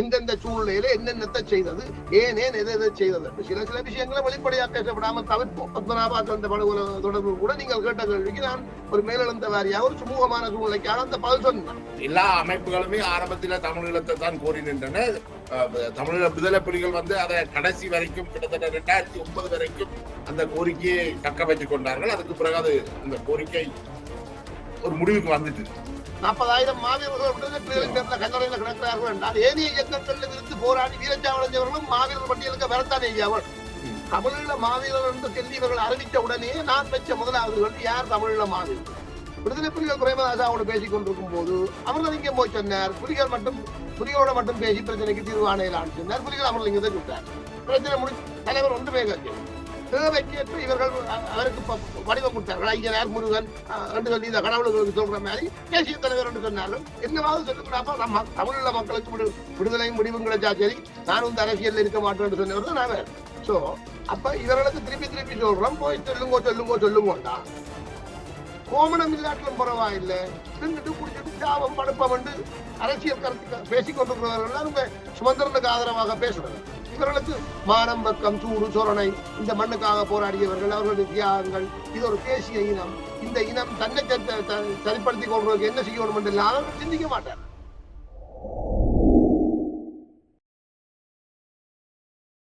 எந்தெந்த சூழ்நிலையில என்னென்னத்தை செய்தது ஏன் ஏன் எதை எதை செய்தது? சில சில விஷயங்களை வெளிப்படையாக பேசப்படாமல் தவிர்ப்போம். பத்மநாபா அந்த படுகொலை தொடர்பு கூட நீங்கள் கேட்ட கேள்விக்கு நான் ஒரு மேலெழுந்த வாரியாக ஒரு சுமூகமான சூழ்நிலைக்காக அந்த பதில் சொன்னேன். எல்லா அமைப்புகளுமே ஆரம்பத்தில் தமிழீழத்தை தான் கோரி நின்றன. தமிழீழ விடுதலை புலிகள் வந்து அதை கடைசி வரைக்கும் கிட்டத்தட்ட ரெண்டாயிரத்தி ஒன்பது வரைக்கும் அந்த கோரிக்கையை தக்க வைத்துக் கொண்டார்கள். அதுக்கு பிறகு அது அந்த கோரிக்கை ஒரு முடிவுக்கு வந்துட்டு நாற்பதாயிரம் மாவீரர்கள் விடுதலை கிடக்கிறார்கள் என்றால் ஏனைய இயக்கங்களில் இருந்து போராடி வீரச்சாவடைஞ்சவர்களும் மாவீரர் பட்டியலுக்கு வரத்தான் ஐயாவள் தமிழீழ மாவீரர் என்று சொல்லி இவர்கள் அறிவித்த உடனே நான் பெற்ற முதலாவது யார் தமிழீழ மாவீரர்? விடுதலை புலிகள் பிரேமதாசாவோடு பேசிக் கொண்டிருக்கும் போது அவர்கள் போய் சொன்னார் புலிகள் மட்டும் புலிகளோட மட்டும் பேசி பிரச்சனைக்கு தீர்வானையிலான்னு சொன்னார். புலிகள் அவர்கள் இங்கே பிரச்சனை முடிச்சு தலைவர் ஒன்றுமே கேட்கல தேவைக்கேற்ப இவர்கள் அவருக்கு ப- வடிவம் கொடுத்தார்கள். ஐயனார் முருகன் அஹ், என்று சொல்லி இந்த கடவுளுக்கு சொல்ற மாதிரி தேசிய தலைவர் என்று சொன்னாலும் என்னவாவது சொல்லக்கூடாப்பா நம்ம தமிழுள்ள மக்களுக்கு விடு விடுதலையும் முடிவும் கிடைச்சா சரி நானும் இந்த அரசியல் இருக்க மாட்டேன் என்று சொன்னவர் தான் நான் சோ அப்ப இவர்களுக்கு திருப்பி திருப்பி சொல்றோம். போய் சொல்லுங்கோ சொல்லுங்கோ சொல்லுங்கோண்டா கோமணம் இல்லாட்டிலும் பரவாயில்லை. தின்னுட்டு குடிச்சிட்டு சாபம் படுப்பம் என்று அரசியல் கருத்து பேசிக்கொண்டிருக்கிறவர்கள் அவங்க சுதந்திரனுக்கு ஆதரவாக பேசுறது இவர்களுக்கு மானம் பக்கம் சூடு சொரணை. இந்த மண்ணுக்காக போராடியவர்கள் அவர்களுடைய தியாகங்கள் இது ஒரு தேசிய இனம். இந்த இனம் தன்னை த- சரிப்படுத்திக் கொள்வதற்கு என்ன செய்யணும் என்று அவர்கள் சிந்திக்க மாட்டார்